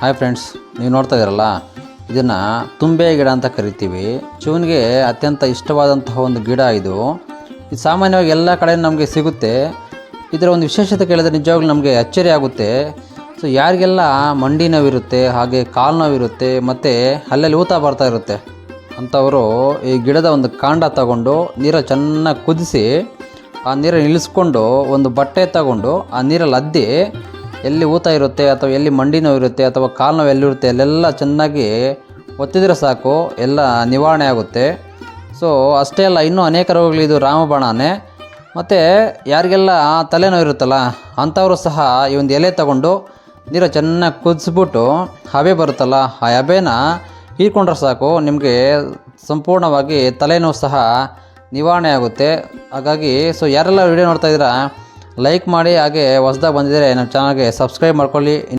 Hi friends, ನೀವು ನೋಡ್ತಾ ಇದ್ದೀರಲ್ಲ? ಇದನ್ನು ತುಂಬೆ ಗಿಡ ಅಂತ ಕರಿತೀವಿ. ಶಿವನಿಗೆ ಅತ್ಯಂತ ಇಷ್ಟವಾದಂತಹ ಒಂದು ಗಿಡ ಇದು. ಇದು ಸಾಮಾನ್ಯವಾಗಿ ಎಲ್ಲ ಕಡೆ ನಮಗೆ ಸಿಗುತ್ತೆ. ಇದರ ಒಂದು ವಿಶೇಷತೆ ಕೇಳಿದ್ರೆ ನಿಜವಾಗ್ಲೂ ನಮಗೆ ಅಚ್ಚರಿ ಆಗುತ್ತೆ. ಸೊ ಯಾರಿಗೆಲ್ಲ ಮಂಡಿ ನೋವಿರುತ್ತೆ, ಹಾಗೆ ಕಾಲು ನೋವಿರುತ್ತೆ, ಮತ್ತು ಅಲ್ಲಲ್ಲಿ ಊತ ಬರ್ತಾ ಇರುತ್ತೆ, ಅಂಥವರು ಈ ಗಿಡದ ಒಂದು ಕಾಂಡ ತಗೊಂಡು ನೀರ ಚೆನ್ನಾಗಿ ಕುದಿಸಿ ಆ ನೀರನ್ನು ಇಳಿಸ್ಕೊಂಡು ಒಂದು ಬಟ್ಟೆ ತಗೊಂಡು ಆ ನೀರಲ್ಲಿ ಅದ್ದಿ ಎಲ್ಲಿ ಊತ ಇರುತ್ತೆ ಅಥವಾ ಎಲ್ಲಿ ಮಂಡಿ ನೋವು ಇರುತ್ತೆ ಅಥವಾ ಕಾಲು ನೋವು ಎಲ್ಲಿರುತ್ತೆ ಅಲ್ಲೆಲ್ಲ ಚೆನ್ನಾಗಿ ಒತ್ತಿದ್ರೆ ಸಾಕು, ಎಲ್ಲ ನಿವಾರಣೆ ಆಗುತ್ತೆ. ಸೊ ಅಷ್ಟೇ ಅಲ್ಲ, ಇನ್ನೂ ಅನೇಕ ರೋಗಗಳು ಇದು ರಾಮಬಾಣನೇ. ಮತ್ತು ಯಾರಿಗೆಲ್ಲ ತಲೆನೋವು ಇರುತ್ತಲ್ಲ, ಅಂಥವರು ಸಹ ಈ ಒಂದು ಎಲೆ ತಗೊಂಡು ನೀರು ಚೆನ್ನಾಗಿ ಕುದಿಸ್ಬಿಟ್ಟು ಹಬೆ ಬರುತ್ತಲ್ಲ, ಆ ಹಬೆನ ಹೀರ್ಕೊಂಡ್ರೆ ಸಾಕು, ನಿಮಗೆ ಸಂಪೂರ್ಣವಾಗಿ ತಲೆನೋವು ಸಹ ನಿವಾರಣೆ ಆಗುತ್ತೆ. ಹಾಗಾಗಿ ಸೊ ಯಾರೆಲ್ಲ ವಿಡಿಯೋ ನೋಡ್ತಾ ಇದ್ದೀರಾ ಲೈಕ್ ಮಾಡಿ, ಹಾಗೆ ಹೊಸದಾಗಿ ಬಂದಿದ್ದರೆ ನಮ್ಮ ಚಾನಲ್ಗೆ ಸಬ್ಸ್ಕ್ರೈಬ್ ಮಾಡ್ಕೊಳ್ಳಿ.